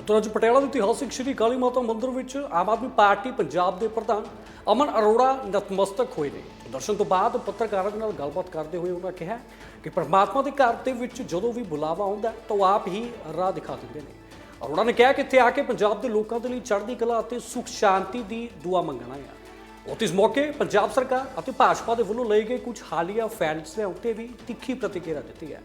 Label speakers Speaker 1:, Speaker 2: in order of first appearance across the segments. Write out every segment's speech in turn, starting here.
Speaker 1: ਉਧਰ ਅੱਜ ਪਟਿਆਲਾ ਦੇ ਇਤਿਹਾਸਿਕ ਸ਼੍ਰੀ ਕਾਲੀ ਮਾਤਾ ਮੰਦਿਰ ਵਿੱਚ ਆਮ ਆਦਮੀ ਪਾਰਟੀ ਪੰਜਾਬ ਦੇ ਪ੍ਰਧਾਨ ਅਮਨ ਅਰੋੜਾ ਨਤਮਸਤਕ ਹੋਏ ਨੇ। ਦਰਸ਼ਨ ਤੋਂ ਬਾਅਦ ਪੱਤਰਕਾਰਾਂ ਦੇ ਨਾਲ ਗੱਲਬਾਤ ਕਰਦੇ ਹੋਏ ਉਹਨਾਂ ਕਿਹਾ ਕਿ ਪਰਮਾਤਮਾ ਦੇ ਘਰ ਦੇ ਵਿੱਚ ਜਦੋਂ ਵੀ ਬੁਲਾਵਾ ਆਉਂਦਾ ਤਾਂ ਉਹ ਆਪ ਹੀ ਰਾਹ ਦਿਖਾ ਦਿੰਦੇ ਨੇ। ਅਰੋੜਾ ਨੇ ਕਿਹਾ ਕਿ ਇੱਥੇ ਆ ਕੇ ਪੰਜਾਬ ਦੇ ਲੋਕਾਂ ਦੇ ਲਈ ਚੜ੍ਹਦੀ ਕਲਾ ਅਤੇ ਸੁਖ ਸ਼ਾਂਤੀ ਦੀ ਦੁਆ ਮੰਗਣਾ ਹੈ। ਉੱਥੇ ਇਸ ਮੌਕੇ ਪੰਜਾਬ ਸਰਕਾਰ ਅਤੇ ਭਾਜਪਾ ਦੇ ਵੱਲੋਂ ਲਏ ਗਏ ਕੁਝ ਹਾਲੀਆ ਫੈਸਲਿਆਂ ਉੱਤੇ ਵੀ ਤਿੱਖੀ ਪ੍ਰਤੀਕਿਰਿਆ ਦਿੱਤੀ ਹੈ।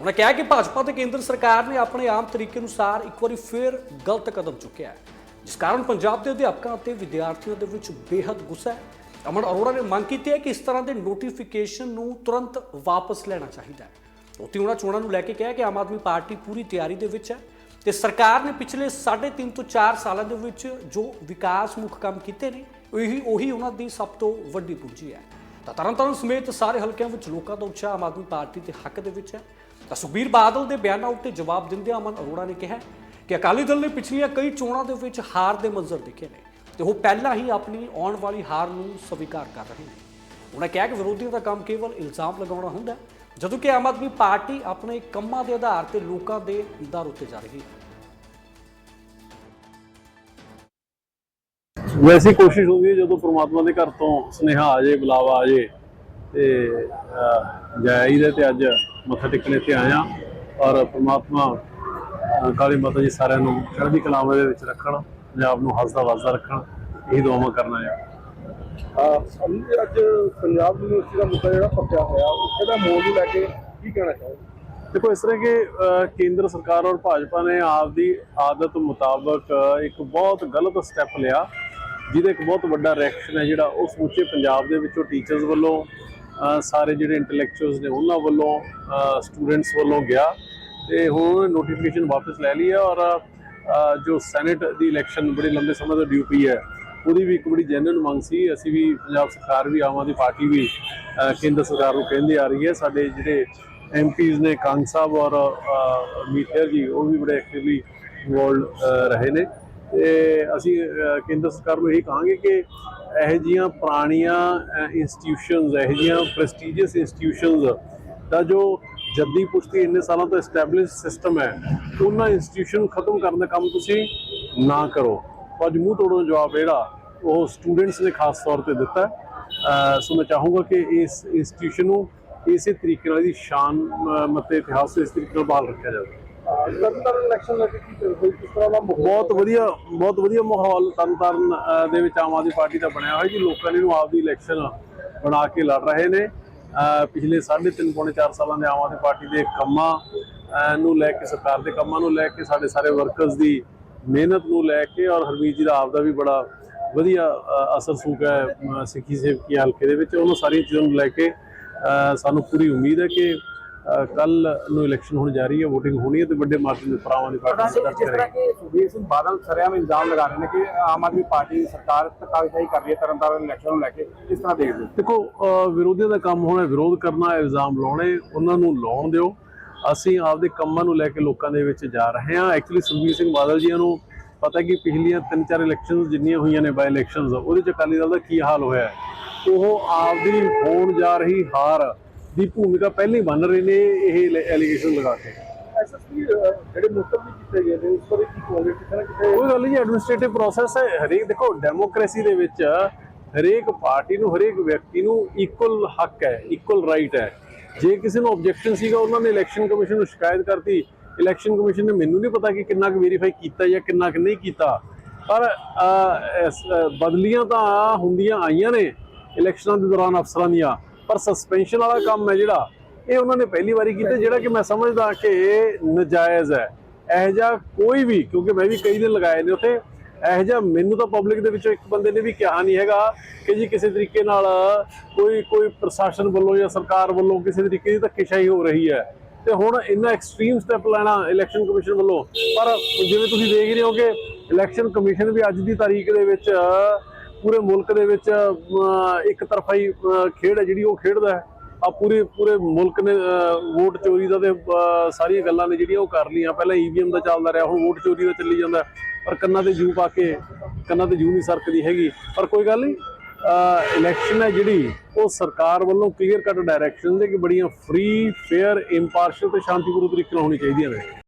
Speaker 1: ਉਹਨਾਂ ਕਿਹਾ ਕਿ ਭਾਜਪਾ ਤੇ ਕੇਂਦਰ ਸਰਕਾਰ ਨੇ ਆਪਣੇ ਆਮ ਤਰੀਕੇ ਅਨੁਸਾਰ ਇੱਕ ਵਾਰੀ ਫਿਰ ਗਲਤ ਕਦਮ ਚੁੱਕਿਆ ਹੈ, ਜਿਸ ਕਾਰਨ ਪੰਜਾਬ ਦੇ ਅਧਿਆਪਕਾਂ ਅਤੇ ਵਿਦਿਆਰਥੀਆਂ ਦੇ ਵਿੱਚ ਬੇਹੱਦ ਗੁੱਸਾ ਹੈ। ਅਮਨ ਅਰੋੜਾ ਨੇ ਮੰਗ ਕੀਤੀ ਹੈ ਕਿ ਇਸ ਤਰ੍ਹਾਂ ਦੇ ਨੋਟੀਫਿਕੇਸ਼ਨ ਨੂੰ ਤੁਰੰਤ ਵਾਪਸ ਲੈਣਾ ਚਾਹੀਦਾ ਹੈ। ਉੱਥੇ ਉਹਨਾਂ ਚੋਣਾਂ ਨੂੰ ਲੈ ਕੇ ਕਿਹਾ ਕਿ ਆਮ ਆਦਮੀ ਪਾਰਟੀ ਪੂਰੀ ਤਿਆਰੀ ਦੇ ਵਿੱਚ ਹੈ ਤੇ ਸਰਕਾਰ ਨੇ ਪਿਛਲੇ 3.5 ਤੋਂ 4 ਸਾਲਾਂ ਦੇ ਵਿੱਚ ਜੋ ਵਿਕਾਸ ਮੁੱਖ ਕੰਮ ਕੀਤੇ ਨੇ, ਉਹੀ ਉਹੀ ਉਹਨਾਂ ਦੀ ਸਭ ਤੋਂ ਵੱਡੀ ਪੂੰਜੀ ਹੈ। ਤਾਂ ਤਰਨਤਾਰਨ ਸਮੇਤ ਸਾਰੇ ਹਲਕਿਆਂ ਵਿੱਚ ਲੋਕਾਂ ਦਾ ਉਤਸ਼ਾਹ ਆਮ ਆਦਮੀ ਪਾਰਟੀ ਦੇ ਹੱਕ ਦੇ ਵਿੱਚ। ਹੈ ਤਾਂ ਸੁਖਬੀਰ ਬਾਦਲ ਦੇ ਬਿਆਨਾਂ ਉੱਤੇ ਜਵਾਬ ਦਿੰਦਿਆਂ ਅਮਨ ਅਰੋੜਾ ਨੇ ਕਿਹਾ ਕਿ ਅਕਾਲੀ ਦਲ ਨੇ ਪਿਛਲੀਆਂ ਕਈ ਚੋਣਾਂ ਦੇ ਵਿੱਚ ਹਾਰ ਦੇ ਮੰਜ਼ਰ ਦੇਖੇ ਨੇ ਤੇ ਉਹ ਪਹਿਲਾਂ ਹੀ ਆਪਣੀ ਆਉਣ ਵਾਲੀ ਹਾਰ ਨੂੰ ਸਵੀਕਾਰ ਕਰ ਰਹੇ ਨੇ। ਉਹਨਾਂ ਕਿਹਾ ਕਿ ਵਿਰੋਧੀਆਂ ਦਾ ਕੰਮ ਕੇਵਲ ਇਲਜ਼ਾਮ ਲਗਾਉਣਾ ਹੁੰਦਾ ਜਦੋਂ ਕਿ ਆਮ ਆਦਮੀ ਪਾਰਟੀ ਆਪਣੇ ਕੰਮਾਂ ਦੇ ਆਧਾਰ ਤੇ ਲੋਕਾਂ ਦੇ ਦਰ ਉੱਤੇ ਜਾ ਰਹੀ ਹੈ।
Speaker 2: ਵੈਸੀ ਕੋਸ਼ਿਸ਼ ਹੁੰਦੀ ਹੈ ਜਦੋਂ ਪ੍ਰਮਾਤਮਾ ਦੇ ਘਰ ਤੋਂ ਸੁਨੇਹਾ ਆ ਜੇ ਬੁਲਾਵਾ ਆ ਜੇ ਤੇ ਜਾਈ ਦੇ ਤੇ ਅੱਜ ਮੱਥਾ ਟੇਕਣੇ ਤੇ ਆਇਆ ਔਰ ਪ੍ਰਮਾਤਮਾ ਕਾਲੀ ਮਾਤਾ ਜੀ ਸਾਰਿਆਂ ਨੂੰ ਚੜ੍ਹਦੀ ਕਲਾਵਾਂ ਦੇ ਵਿੱਚ ਰੱਖਣ ਪੰਜਾਬ ਨੂੰ ਹੱਸਦਾ ਵਸਦਾ ਰੱਖਣ ਇਹੀ ਦੁਆਵਾਂ ਕਰਨਾ ਆ
Speaker 3: ਅੱਜ ਪੰਜਾਬ ਯੂਨੀਵਰਸਿਟੀ ਦਾ ਮੁੱਦਾ ਜਿਹੜਾ ਪੱਕਿਆ ਹੋਇਆ ਮੋੜ ਨੂੰ ਲੈ ਕੇ ਕੀ ਕਹਿਣਾ ਚਾਹੋਗੇ?
Speaker 2: ਦੇਖੋ ਇਸ ਤਰ੍ਹਾਂ ਕਿ ਕੇਂਦਰ ਸਰਕਾਰ ਔਰ ਭਾਜਪਾ ਨੇ ਆਪਦੀ ਆਦਤ ਮੁਤਾਬਕ ਇੱਕ ਬਹੁਤ ਗਲਤ ਸਟੈਪ ਲਿਆ ਜਿਹਦਾ ਇੱਕ ਬਹੁਤ ਵੱਡਾ ਰਿਐਕਸ਼ਨ ਹੈ ਜਿਹੜਾ ਉਹ ਸਮੁੱਚੇ ਪੰਜਾਬ ਦੇ ਵਿੱਚੋਂ ਟੀਚਰਸ ਵੱਲੋਂ ਸਾਰੇ ਜਿਹੜੇ ਇੰਟੈਲੈਕਚੁਅਲਸ ਨੇ ਉਹਨਾਂ ਵੱਲੋਂ ਸਟੂਡੈਂਟਸ ਵੱਲੋਂ ਗਿਆ ਤੇ ਹੁਣ ਨੋਟੀਫਿਕੇਸ਼ਨ ਵਾਪਸ ਲੈ ਲਈ ਹੈ ਔਰ ਜੋ ਸੈਨੇਟ ਦੀ ਇਲੈਕਸ਼ਨ ਬੜੇ ਲੰਬੇ ਸਮੇਂ ਤੋਂ ਡਿਊ ਪਈ ਹੈ ਉਹਦੀ ਵੀ ਇੱਕ ਬੜੀ ਜੈਨੂਇਨ ਮੰਗ ਸੀ। ਅਸੀਂ ਵੀ ਪੰਜਾਬ ਸਰਕਾਰ ਵੀ ਆਮ ਆਦਮੀ ਪਾਰਟੀ ਵੀ ਕੇਂਦਰ ਸਰਕਾਰ ਨੂੰ ਕਹਿੰਦੇ ਆ ਰਹੀ ਹੈ। ਸਾਡੇ ਜਿਹੜੇ ਐਮਪੀਜ਼ ਨੇ ਕਾਂਗ ਸਾਹਿਬ ਔਰ ਅਹ, ਜੀ ਉਹ ਵੀ ਬੜੇ ਐਕਟਿਵਲੀ ਇਨਵੋਲਡ ਰਹੇ ਨੇ। ਤੇ ਅਸੀਂ ਕੇਂਦਰ ਸਰਕਾਰ ਨੂੰ ਇਹ ਕਹਾਂਗੇ ਕਿ ਇਹੋ ਜੀਆਂ ਪੁਰਾਣੀਆਂ ਇੰਸਟੀਟਿਊਸ਼ਨਸ ਇਹੋ ਜੀਆਂ ਪ੍ਰੈਸਟੀਜੀਅਸ ਇੰਸਟੀਟਿਊਸ਼ਨਸ ਦਾ ਜੋ ਜੱਦੀ ਪੁਸ਼ਤੀ ਇੰਨੇ ਸਾਲਾਂ ਤੋਂ ਐਸਟੈਬਲਿਸ਼ ਸਿਸਟਮ ਹੈ, ਉਹਨਾਂ ਇੰਸਟੀਟਿਊਸ਼ਨ ਨੂੰ ਖਤਮ ਕਰਨ ਦਾ ਕੰਮ ਤੁਸੀਂ ਨਾ ਕਰੋ। ਅੱਜ ਮੂੰਹ ਤੋੜੋ ਜਵਾਬ ਜਿਹੜਾ ਉਹ ਸਟੂਡੈਂਟਸ ਨੇ ਖਾਸ ਤੌਰ ਤੇ ਦਿੱਤਾ। ਸੋ ਮੈਂ ਚਾਹੂੰਗਾ ਕਿ ਇਸ ਇੰਸਟੀਟਿਊਸ਼ਨ ਨੂੰ ਇਸੇ ਤਰੀਕੇ ਨਾਲ ਇਹਦੀ ਸ਼ਾਨ ਮਤੇ ਇਤਿਹਾਸ ਇਸ ਤਰੀਕੇ ਨਾਲ ਬਹਾਲ ਰੱਖਿਆ ਜਾਵੇ।
Speaker 3: ਤਰਨਤਾਰਨ ਇਲੈਕਸ਼ਨ ਲੈ ਕੇ ਕੀ ਹੋਈ ਕਿਸ ਤਰ੍ਹਾਂ ਦਾ ਮਾਹੌਲ
Speaker 2: ਬਹੁਤ ਵਧੀਆ ਬਹੁਤ ਵਧੀਆ ਮਾਹੌਲ ਤਰਨਤਾਰਨ ਦੇ ਵਿੱਚ ਆਮ ਆਦਮੀ ਪਾਰਟੀ ਦਾ ਬਣਿਆ ਹੋਇਆ ਜੀ। ਲੋਕਾਂ ਨੇ ਇਹਨੂੰ ਆਪਦੀ ਇਲੈਕਸ਼ਨ ਬਣਾ ਕੇ ਲੜ ਰਹੇ ਨੇ। ਪਿਛਲੇ 3.5 ਪੌਣੇ 4 ਸਾਲਾਂ ਦੇ ਆਮ ਆਦਮੀ ਪਾਰਟੀ ਦੇ ਕੰਮਾਂ ਨੂੰ ਲੈ ਕੇ ਸਰਕਾਰ ਦੇ ਕੰਮਾਂ ਨੂੰ ਲੈ ਕੇ ਸਾਡੇ ਸਾਰੇ ਵਰਕਰਸ ਦੀ ਮਿਹਨਤ ਨੂੰ ਲੈ ਕੇ ਔਰ ਹਰਮੀਤ ਜੀ ਦਾ ਆਪਦਾ ਵੀ ਬੜਾ ਵਧੀਆ ਅਸਰ ਸੂਕ ਹੈ ਸਿੱਖੀ ਸੇਵਕੀ ਹਲਕੇ ਦੇ ਵਿੱਚ। ਉਹਨਾਂ ਸਾਰੀਆਂ ਚੀਜ਼ਾਂ ਨੂੰ ਲੈ ਕੇ ਸਾਨੂੰ ਪੂਰੀ ਉਮੀਦ ਹੈ ਕਿ ਕੱਲ ਨੂੰ ਇਲੈਕਸ਼ਨ ਹੋਣ ਜਾ ਰਹੀ ਹੈ VOTING ਹੋਣੀ ਹੈ ਤੇ ਵੱਡੇ ਮਾਰਜਨ ਦੇ ਪਰਾਵਾਂ ਦੀ ਪਾਰਟੀ
Speaker 3: ਜਿਸ ਤਰ੍ਹਾਂ ਕਿ ਸੁਖਬੀਰ ਸਿੰਘ ਬਾਦਲ ਸਰਿਆਮ ਇਲਜ਼ਾਮ ਲਗਾ ਰਹੇ ਨੇ ਕਿ ਆਮ ਆਦਮੀ ਪਾਰਟੀ ਸਰਕਾਰ ਧੱਕਾਸ਼ਾਹੀ ਕਰ ਰਹੀ ਹੈ ਤਰਨਤਾਰਨ ਇਲੈਕਸ਼ਨ ਨੂੰ ਲੈ ਕੇ ਕਿਸ ਤਰ੍ਹਾਂ ਦੇਖਦੇ ਹੋ।
Speaker 2: ਦੇਖੋ ਵਿਰੋਧੀਆਂ ਦਾ ਕੰਮ ਹੋਣਾ ਵਿਰੋਧ ਕਰਨਾ ਇਲਜ਼ਾਮ ਲਾਉਣੇ ਉਹਨਾਂ ਨੂੰ ਲਾਉਣ ਦਿਓ। ਅਸੀਂ ਆਪਦੇ ਕੰਮਾਂ ਨੂੰ ਲੈ ਕੇ ਲੋਕਾਂ ਦੇ ਵਿੱਚ ਜਾ ਰਹੇ ਹਾਂ। ਐਕਚੁਅਲੀ ਸੁਖਬੀਰ ਸਿੰਘ ਬਾਦਲ ਜੀ ਨੂੰ ਪਤਾ ਕਿ ਪਿਛਲੀਆਂ ਤਿੰਨ ਚਾਰ ਇਲੈਕਸ਼ਨਸ ਜਿੰਨੀਆਂ ਹੋਈਆਂ ਨੇ ਬਾਈ ਇਲੈਕਸ਼ਨਸ ਉਹਦੇ ਚ ਅਕਾਲੀ ਦਲ ਦਾ ਕੀ ਹਾਲ ਹੋਇਆ ਉਹ ਆਪਦੀ ਹੋਣ ਜਾ ਰਹੀ ਹਾਰ ਦੀ ਭੂਮਿਕਾ ਪਹਿਲਾਂ ਬਣ ਰਹੇ ਨੇ ਇਹ ਐਲੀਗੇਸ਼ਨ ਲਗਾ ਕੇ।
Speaker 3: ਐਸਐਸਪੀ ਜਿਹੜੇ ਮੁਸਤਫੀ ਕੀਤੇ ਗਏ ਨੇ ਉਸ ਬਾਰੇ ਕੀ ਕਹੋਗੇ? ਕਿਤੇ ਨਾ ਕਿਤੇ
Speaker 2: ਗੱਲ ਐਡਮਿਨਿਸਟ੍ਰੇਟਿਵ ਪ੍ਰੋਸੈਸ ਹੈ। ਹਰੇਕ ਦੇਖੋ ਡੈਮੋਕ੍ਰੇਸੀ ਦੇ ਵਿੱਚ ਹਰੇਕ ਪਾਰਟੀ ਨੂੰ ਹਰੇਕ ਵਿਅਕਤੀ ਨੂੰ ਇਕੁਅਲ ਹੱਕ ਹੈ ਇਕੁਅਲ ਰਾਈਟ ਹੈ। ਜੇ ਕਿਸੇ ਨੂੰ ਆਬਜੈਕਸ਼ਨ ਸੀਗਾ ਉਹਨਾਂ ਨੇ ਇਲੈਕਸ਼ਨ ਕਮਿਸ਼ਨ ਨੂੰ ਸ਼ਿਕਾਇਤ ਕਰਤੀ। ਇਲੈਕਸ਼ਨ ਕਮਿਸ਼ਨ ਨੇ ਮੈਨੂੰ ਨਹੀਂ ਪਤਾ ਕਿ ਕਿੰਨਾ ਕੁ ਵੈਰੀਫਾਈ ਕੀਤਾ ਜਾਂ ਕਿੰਨਾ ਕੁ ਨਹੀਂ ਕੀਤਾ। ਪਰ ਬਦਲੀਆਂ ਤਾਂ ਹੁੰਦੀਆਂ ਆਈਆਂ ਨੇ ਇਲੈਕਸ਼ਨਾਂ ਦੇ ਦੌਰਾਨ ਅਫਸਰਾਂ ਦੀਆਂ। ਪਰ ਸਸਪੈਂਸ਼ਨ ਵਾਲਾ ਕੰਮ ਹੈ ਜਿਹੜਾ, ਇਹ ਉਹਨਾਂ ਨੇ ਪਹਿਲੀ ਵਾਰੀ ਕੀਤਾ, ਜਿਹੜਾ ਕਿ ਮੈਂ ਸਮਝਦਾ ਕਿ ਇਹ ਨਜਾਇਜ਼ ਹੈ। ਇਹ ਜਿਹਾ ਕੋਈ ਵੀ, ਕਿਉਂਕਿ ਮੈਂ ਵੀ ਕਈ ਦਿਨ ਲਗਾਏ ਨੇ ਉੱਥੇ, ਇਹ ਜਿਹਾ ਮੈਨੂੰ ਤਾਂ ਪਬਲਿਕ ਦੇ ਵਿੱਚੋਂ ਇੱਕ ਬੰਦੇ ਨੇ ਵੀ ਕਿਹਾ ਨਹੀਂ ਹੈਗਾ ਕਿ ਜੀ ਕਿਸੇ ਤਰੀਕੇ ਨਾਲ ਕੋਈ ਕੋਈ ਪ੍ਰਸ਼ਾਸਨ ਵੱਲੋਂ ਜਾਂ ਸਰਕਾਰ ਵੱਲੋਂ ਕਿਸੇ ਤਰੀਕੇ ਦੀ ਧੱਕੇਸ਼ਾਹੀ ਹੋ ਰਹੀ ਹੈ। ਤੇ ਹੁਣ ਇੰਨਾ ਐਕਸਟ੍ਰੀਮ ਸਟੈਪ ਲੈਣਾ ਇਲੈਕਸ਼ਨ ਕਮਿਸ਼ਨ ਵੱਲੋਂ, ਪਰ ਜਿਵੇਂ ਤੁਸੀਂ ਦੇਖ ਰਹੇ ਹੋ ਕਿ ਇਲੈਕਸ਼ਨ ਕਮਿਸ਼ਨ ਵੀ ਅੱਜ ਦੀ ਤਾਰੀਖ ਦੇ ਵਿੱਚ ਪੂਰੇ ਮੁਲਕ ਦੇ ਵਿੱਚ ਇੱਕ ਤਰਫਾ ਹੀ ਖੇਡ ਹੈ, ਜਿਹੜੀ ਉਹ ਖੇਡਦਾ ਹੈ। ਆ ਪੂਰੇ ਪੂਰੇ ਮੁਲਕ ਨੇ ਵੋਟ ਚੋਰੀ ਦਾ ਤੇ ਸਾਰੀਆਂ ਗੱਲਾਂ ਨੇ ਜਿਹੜੀਆਂ ਉਹ ਕਰ ਲੀਆਂ ਪਹਿਲਾਂ ਈਵੀਐਮ ਦਾ ਚੱਲਦਾ ਰਿਹਾ, ਹੁਣ ਵੋਟ ਚੋਰੀ ਦਾ ਚੱਲੀ ਜਾਂਦਾ। ਪਰ ਕੰਨਾਂ ਤੇ ਜੂ ਪਾ ਕੇ, ਕੰਨਾਂ ਤੇ ਜੂ ਨਹੀਂ ਸਰਕਦੀ ਹੈਗੀ। ਪਰ ਕੋਈ ਗੱਲ ਨਹੀਂ ਇਲੈਕਸ਼ਨ ਹੈ ਜਿਹੜੀ, ਉਹ ਸਰਕਾਰ ਵੱਲੋਂ ਕਲੀਅਰ ਕੱਟ ਡਾਇਰੈਕਸ਼ਨ ਦੇ ਕਿ ਬੜੀਆਂ ਫ੍ਰੀ ਫੇਅਰ ਇੰਪਾਰਸ਼ਲ ਤੇ ਸ਼ਾਂਤੀਪੂਰਨ ਤਰੀਕੇ ਨਾਲ ਹੋਣੀ ਚਾਹੀਦੀਆਂ ਨੇ।